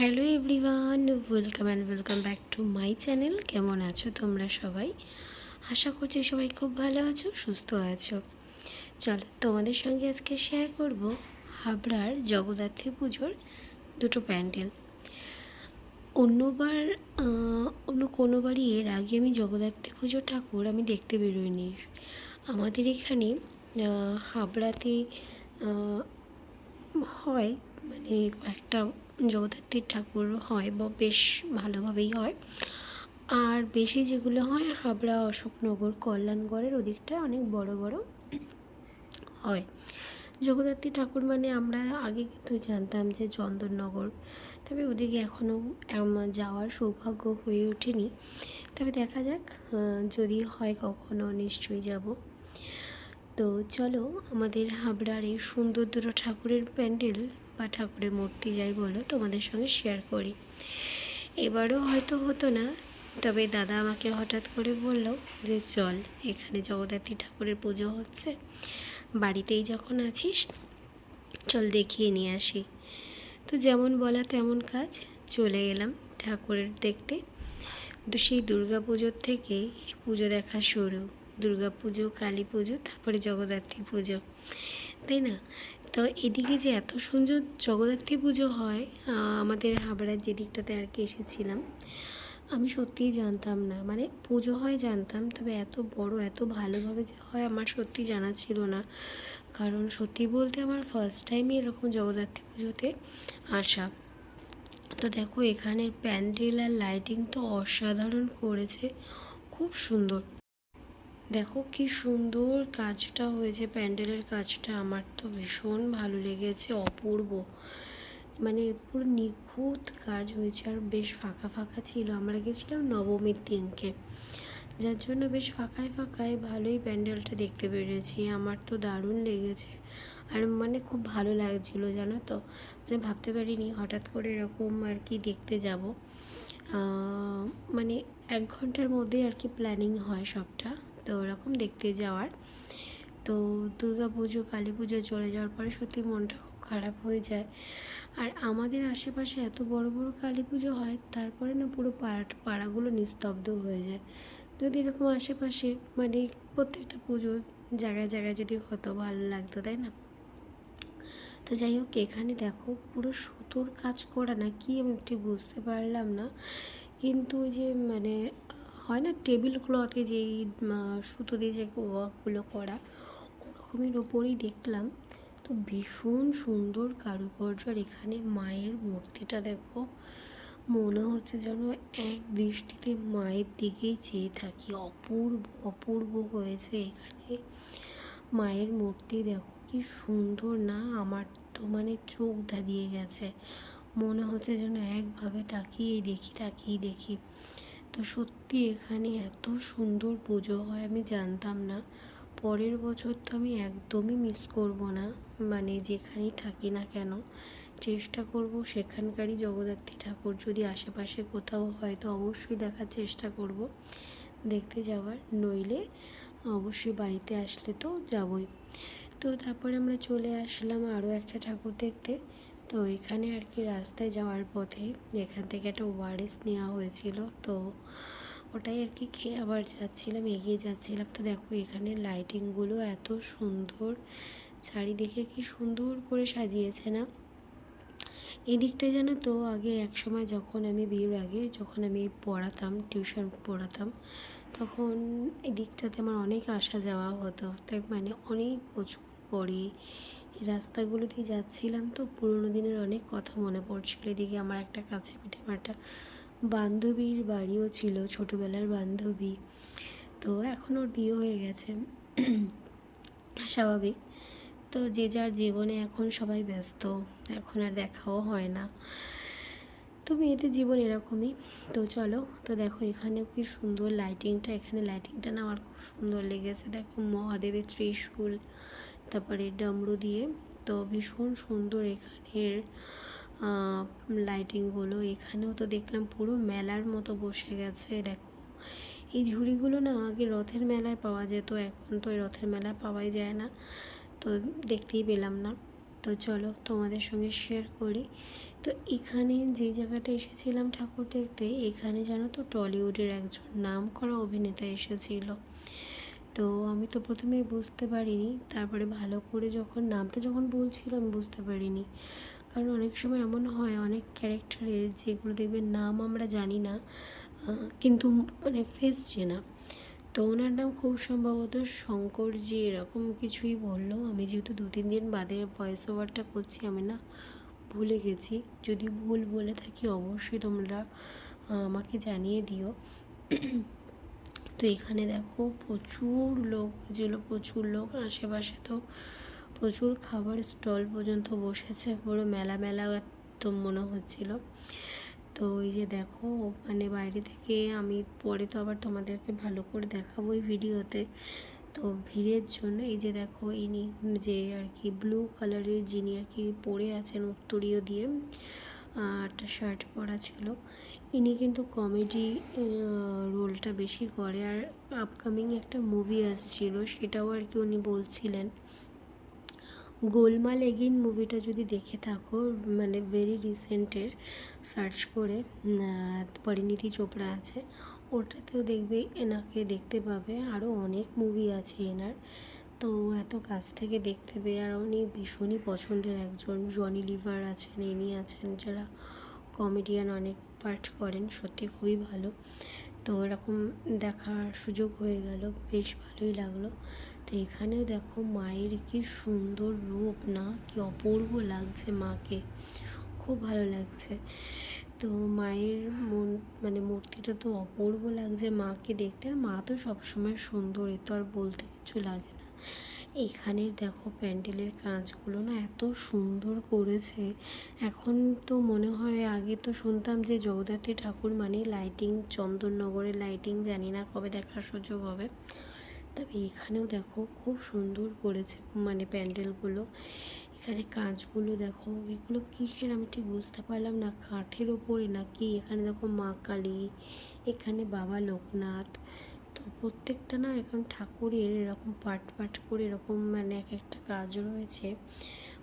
Hello everyone, welcome and welcome back to my channel. কেমন আছো তোমরা সবাই? আশা করছি সবাই খুব ভালো আছো, সুস্থ আছো। চলো তোমাদের সঙ্গে আজকে শেয়ার করব হাবড়ার জগদ্ধাত্রী পুজোর দুটো প্যান্ডেল। অন্যবার অন্য কোনোবারই এর আগে আমি জগদ্ধাত্রী পুজোর ঠাকুর আমি দেখতে বেরোইনি। আমাদের এখানে হাবড়াতে হয় মানে একটা জগদ্ধাত্রীর ঠাকুর হয় বা বেশ ভালোভাবেই হয়। আর বেশি যেগুলো হয়, হাবড়া, অশোকনগর, কল্যাণগড়ের ওদিকটা অনেক বড় বড় হয়। জগদ্ধাত্রী ঠাকুর মানে আমরা আগে কিন্তু জানতাম যে চন্দননগর। তবে ওদিকে এখনও যাওয়ার সৌভাগ্য হয়ে ওঠেনি। তবে দেখা যাক যদি হয় কখনো নিশ্চয়ই যাব। তো চলো, আমাদের হাবড়ার এই সুন্দর দুটো ঠাকুরের প্যান্ডেল বা ঠাকুরের মূর্তি যাই বলো, তোমাদের সঙ্গে শেয়ার করি। এবারও হয়তো হতো না, তবে দাদা আমাকে হঠাৎ করে বলল যে, চল, এখানে জগদ্ধাত্রী ঠাকুরের পুজো হচ্ছে। বাড়িতেই যখন আছিস, চল দেখিয়ে নিয়ে আসি। তো যেমন বলা তেমন কাজ, চলে এলাম ঠাকুরের দেখতে। তো সেই দুর্গা পুজোর থেকেই পুজো দেখা শুরু। দুর্গা পুজো, কালী পুজো, তারপরে জগদ্ধাত্রী পুজো। তাই না? তো এদিকে যে এত সুন্দর জগদ্ধাত্রী পুজো হয় আমাদের হাবড়ার যে দিকটাতে আর কি এসেছিলাম, আমি সত্যিই জানতাম না। মানে পুজো হয় জানতাম, তবে এত বড়, এত ভালোভাবে যে হয় আমার সত্যি জানা ছিল না। কারণ সত্যি বলতে আমার ফার্স্ট টাইমই এরকম জগদ্ধাত্রী পুজোতে আসা। তো দেখো, এখানের প্যান্ডেল আর লাইটিং তো অসাধারণ করেছে। খুব সুন্দর। দেখো কি সুন্দর কাজটা হয়েছে, প্যান্ডেলের কাজটা। আমার তো ভীষণ ভালো লেগেছে, অপূর্ব। মানে পুরো নিখুঁত কাজ হয়েছে আর বেশ ফাঁকা ফাঁকা ছিল। আমরা গেছিলাম নবমীর দিনকে। যার জন্য বেশ ফাঁকায় ফাঁকায় ভালোই প্যান্ডেলটা দেখতে পেরেছি। আমার তো দারুণ লেগেছে। আর মানে খুব ভালো লাগছিল, জানো তো? মানে ভাবতে পারিনি হঠাৎ করে এরকম আর কি দেখতে যাব। মানে এক ঘণ্টার মধ্যে আর কি প্ল্যানিং হয় সবটা। তো ওরকম দেখতে যাওয়ার। তো দুর্গা পুজো, কালী পুজো চলে যাওয়ার পরে সত্যি মনটা খুব খারাপ হয়ে যায়। আর আমাদের আশেপাশে এত বড় বড় কালী পুজো হয়, তারপরে না পুরো পাড়া, পাড়াগুলো নিস্তব্ধ হয়ে যায়। যদি এরকম আশেপাশে মানে প্রত্যেকটা পুজো জায়গায় জায়গায় যদি হতো, ভালো লাগতো, তাই না? তো যাই হোক, এখানে দেখো পুরো সুতোর কাজ করা, না কি আমি ঠিক বুঝতে পারলাম না। কিন্তু যে মানে হয় না টেবিল ক্লথে যেই সুতো দিয়ে যে ওয়ার্কগুলো করা, ওরকমের ওপরেই দেখলাম। তো ভীষণ সুন্দর কারুকার্য আর এখানে মায়ের মূর্তিটা দেখো, মনে হচ্ছে যেন এক দৃষ্টিতে মায়ের দিকেই চেয়ে থাকি। অপূর্ব অপূর্ব হয়েছে এখানে। মায়ের মূর্তি দেখো কি সুন্দর না, আমার তো মানে চোখ ধাঁধিয়ে গেছে। মনে হচ্ছে যেন একভাবে তাকিয়েই দেখি তাকিয়েই দেখি। তো সত্যি এখানে এত সুন্দর পুজো হয়, আমি জানতাম না। পরের বছর তো আমি একদমই মিস করব না। মানে যেখানেই থাকি না কেন, চেষ্টা করব সেখানকারই জগদ্ধাত্রী ঠাকুর যদি আশেপাশে কোথাও হয় তো অবশ্যই দেখার চেষ্টা করব। দেখতে যাওয়ার, নইলে অবশ্যই বাড়িতে আসলে তো যাবই। তো তারপরে আমরা চলে আসলাম আরও একটা ঠাকুর দেখতে। তো এখানে আর কি রাস্তায় যাওয়ার পথে এখান থেকে একটা ওয়ারেস নেওয়া হয়েছিল। তো ওটাই আর কি খেয়ে আবার যাচ্ছিলাম, এগিয়ে যাচ্ছিলাম। তো দেখো এখানে লাইটিংগুলো এত সুন্দর, চারিদিকে কি সুন্দর করে সাজিয়েছে না? এই দিকটায় জানো তো, আগে এক সময় যখন আমি বিয়ের আগে যখন আমি পড়াতাম টিউশন পড়াতাম, তখন এই দিকটাতে আমার অনেক আসা যাওয়া হতো। তাই মানে অনেক বছর পরে রাস্তাগুলো দিয়ে যাচ্ছিলাম তো, পুরোনো দিনের অনেক কথা মনে পড়ছিল। এদিকে আমার একটা কাছে পিঠে একটা বান্ধবীর বাড়িও ছিল, ছোটোবেলার বান্ধবী। তো এখন ওর বিয়ে হয়ে গেছে। স্বাভাবিক। তো যে যার জীবনে এখন সবাই ব্যস্ত, এখন আর দেখাও হয় না। তো মেয়েদের জীবন এরকমই। তো চলো, তো দেখো এখানে কি সুন্দর লাইটিংটা এখানে লাইটিংটা না আমার খুব সুন্দর লেগেছে। দেখো মহাদেবের ত্রিশূল। তারপরে ডামরু দিয়ে, তো ভীষণ সুন্দর এখানের লাইটিংগুলো এখানেও তো দেখলাম পুরো মেলার মতো বসে গেছে, দেখো। এই ঝুড়িগুলো না আগে রথের মেলায় পাওয়া যেত, এখন তো এই রথের মেলায় পাওয়াই যায় না, তো দেখতেই পেলাম না। তো চলো তোমাদের সঙ্গে শেয়ার করি। তো এখানে যে জায়গাটা এসেছিলাম ঠাকুর দেখতে, এখানে জানো তো টলিউডের একজন নাম করা অভিনেতা এসেছিল। তো আমি তো প্রথমে বুঝতে পারিনি। তারপরে ভালো করে যখন নামটা যখন বলছিল আমি বুঝতে পারিনি। কারণ অনেক সময় এমন হয়, অনেক ক্যারেক্টারের যেগুলো দেখবে নাম আমরা জানি না কিন্তু মানে ফেস চেনা। তো ওনার নাম খুব সম্ভবত শঙ্কর যে এরকম কিছুই বলল। আমি যেহেতু দু, তিন দিন বাদে ভয়েস ওভারটা করছি, আমি না ভুলে গেছি। যদি ভুল বলে থাকি অবশ্যই তোমরা আমাকে জানিয়ে দিও। তো এখানে দেখো প্রচুর লোক ছিল প্রচুর লোক, আশেপাশে তো প্রচুর খাবার স্টল পর্যন্ত বসেছে, পুরো মেলা মেলা একদম মনে হচ্ছিল। তো এই যে দেখো মানে বাইরে থেকে আমি পরে তো আবার তোমাদেরকে ভালো করে দেখাবো এই ভিডিওতে। তো ভিড়ের জন্য এই যে দেখো, ইনি যে আর কি ব্লু কালারের যিনি আর কি পরে আছেন উত্তরীয় দিয়ে একটা শার্ট পরা ছিল। ইনি কিন্তু কমেডি রোলটা বেশি করে। আর আপকামিং একটা মুভি আসছিল, সেটাও আর কি উনি বলছিলেন। গোলমাল এগেইন মুভিটা যদি দেখে থাকো মানে ভেরি রিসেন্টের সার্চ করে পরিণীতি চোপড়া আছে, ওটাতেও দেখবে, এনাকে দেখতে পাবে। আরও অনেক মুভি আছে এনার। তো এত কাছ থেকে দেখতে পেয়ে আর উনি ভীষণই পছন্দের একজন। জনি লিভার আছেন, ইনি আছেন, যারা কমেডিয়ান অনেক পার্ট করেন, সত্যি খুবই ভালো। তো এরকম দেখার সুযোগ হয়ে গেল, বেশ ভালোই লাগল। তো এখানে দেখো মায়ের কি সুন্দর রূপ না, কি অপূর্ব লাগছে মাকে। খুব ভালো লাগছে। তো মায়ের মন মানে মূর্তিটা তো অপূর্ব লাগছে মাকে দেখতে। আর মা তো সবসময় সুন্দর, এ তো আর বলতে কিছু লাগে না। এখানের দেখো প্যান্ডেলের কাজগুলো না এত সুন্দর করেছে। এখন তো মনে হয় আগে তো শুনতাম যে জগদ্ধাত্রী ঠাকুর মানে লাইটিং চন্দননগরের লাইটিং জানি না কবে দেখার সুযোগ হবে। তবে এখানেও দেখো খুব সুন্দর করেছে মানে প্যান্ডেলগুলো। এখানে কাঁচগুলো দেখো, এগুলো কিসের আমি ঠিক বুঝতে পারলাম না, কাঠের ওপরে না কি এখানে দেখো মা কালী, এখানে বাবা লোকনাথ তো প্রত্যেকটা না এখন ঠাকুরের এরকম পাট পাট করে এরকম মানে এক একটা কাজ রয়েছে।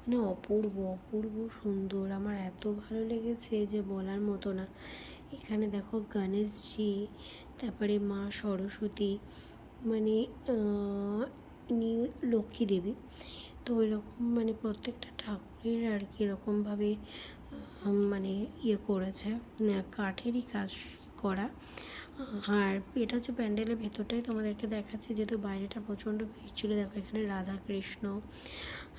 মানে অপূর্ব অপূর্ব সুন্দর। আমার এত ভালো লেগেছে যে বলার মতো না। এখানে দেখো গণেশজি, তারপরে মা সরস্বতী মানে লক্ষ্মী দেবী। তো এরকম মানে প্রত্যেকটা ঠাকুরের আর কি এরকমভাবে মানে ইয়ে করেছে কাঠেরই কাজ করা। আর এটা হচ্ছে প্যান্ডেলের ভেতরটাই তোমাদেরকে দেখাচ্ছি, যেহেতু বাইরেটা প্রচণ্ড ভিড় ছিল। দেখো এখানে রাধা কৃষ্ণ।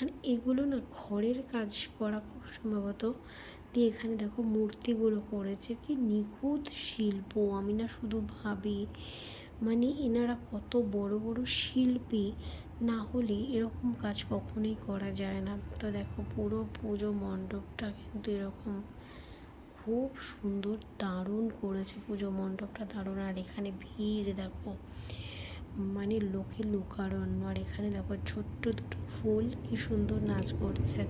আর এগুলো না ঘরের কাজ করা খুব সম্ভবত। দিয়ে এখানে দেখো মূর্তিগুলো করেছে। কি নিখুঁত শিল্প, আমি না শুধু ভাবি। মানে এনারা কত বড় বড় শিল্পী, না হলে এরকম কাজ কখনোই করা যায় না। তো দেখো পুরো পুজো মণ্ডপটা কিন্তু এরকম খুব সুন্দর দারুণ করেছে পুজো মণ্ডপটা, দারুণ। আর এখানে ভিড়, দেখো মানে লোকে লোকারণ্য। আর এখানে দেখো, ছোট্ট দুটো ফুল, কি সুন্দর নাচ করছে।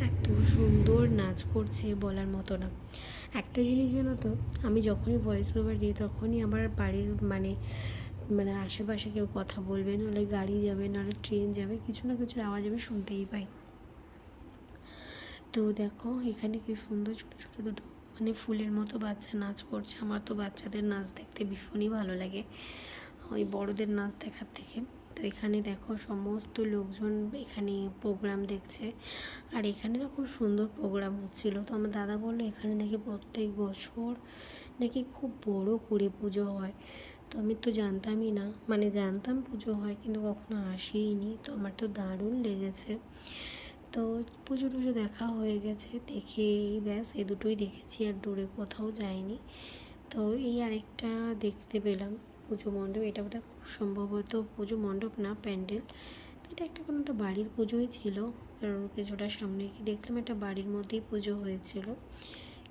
এত সুন্দর নাচ করছে বলার মতো না। একটা জিনিস জানো তো, আমি যখনই ভয়েস ওভার দিই, তখনই আমার বাড়ির মানে মানে আশেপাশে কেউ কথা বলবে, নাহলে গাড়ি যাবে, নাহলে ট্রেন যাবে, কিছু না কিছুর আওয়াজ আমি শুনতেই পাই। তো দেখো, এখানে কি সুন্দর ছোটো ছোটো দুটো মানে ফুলের মতো বাচ্চা নাচ করছে। আমার তো বাচ্চাদের নাচ দেখতে ভীষণই ভালো লাগে, ওই বড়দের নাচ দেখার থেকে। তো এখানে দেখো সমস্ত লোকজন এখানে প্রোগ্রাম দেখছে। আর এখানে না খুব সুন্দর প্রোগ্রাম হচ্ছিল। তো আমার দাদা বলল, এখানে নাকি প্রত্যেক বছর নাকি খুব বড় করে পুজো হয়। তো আমি তো জানতামই না। মানে জানতাম পুজো হয়, কিন্তু কখনো আসিনি তো আমার তো দারুণ লেগেছে। তো পুজো টুজো দেখা হয়ে গেছে দেখে ব্যাস এ দুটোই দেখেছি, আর দূরে কোথাও যাইনি। তো এই আরেকটা দেখতে পেলাম, পুজো মণ্ডপ, এটা বোধহয় খুব সম্ভবত পুজো মণ্ডপ না, প্যান্ডেল। তো এটা একটা কোনো একটা বাড়ির পুজোই ছিল, কারণ কিছুটা সামনে কি দেখলাম একটা বাড়ির মধ্যেই পুজো হয়েছিল।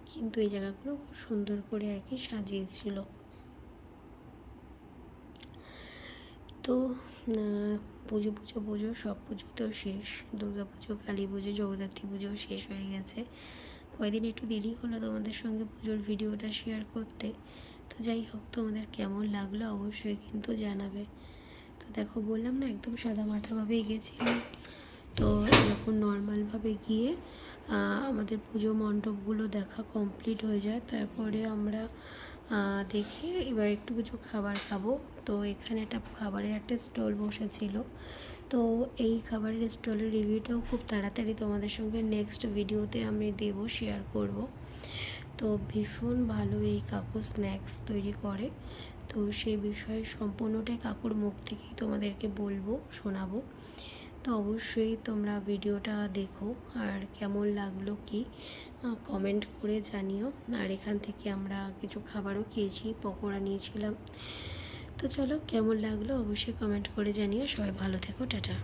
কিন্তু এই জায়গাগুলো খুব সুন্দর করে আর কি সাজিয়েছিল। তো পুজো পুজো পুজো, সব পুজো তো শেষ। দুর্গা পুজো, কালী পুজো, জগদ্ধাত্রী পুজো শেষ হয়ে গেছে। কয়দিন একটু দেরি হলো তোমাদের সঙ্গে পুজোর ভিডিওটা শেয়ার করতে। তো যাই হোক, তোমাদের কেমন লাগল অবশ্যই কিন্তু জানাবে। তো দেখো, বললাম না, একদম সাদা মাঠাভাবেই গেছিলাম তো এরকম নর্মালভাবে গিয়ে আমাদের পুজো মণ্ডপগুলো দেখা কমপ্লিট হয়ে যায়। তারপরে আমরা দেখে এবার একটু কিছু খাবার খাব। তো এখানে একটা খাবারের একটা স্টল বসেছিল। তো এই খাবারের স্টলের রিভিউটাও খুব তাড়াতাড়ি তোমাদের সঙ্গে নেক্সট ভিডিওতে আমি দেব শেয়ার করব। তো ভীষণ ভালো এই কাকু স্ন্যাক্স তৈরি করে। তো সেই বিষয়ে সম্পূর্ণটাই কাকুর মুখ থেকেই তোমাদেরকে বলব, শোনাবো। তো অবশ্যই তোমরা ভিডিওটা দেখো আর কেমন লাগল কি কমেন্ট করে জানিও। আর এখান থেকে আমরা কিছু খাবারও খেয়েছি, পকোড়া নিয়েছিলাম। তো চলো কেমন লাগল অবশ্যই কমেন্ট করে জানিও। সবাই ভালো থেকো, টাটা।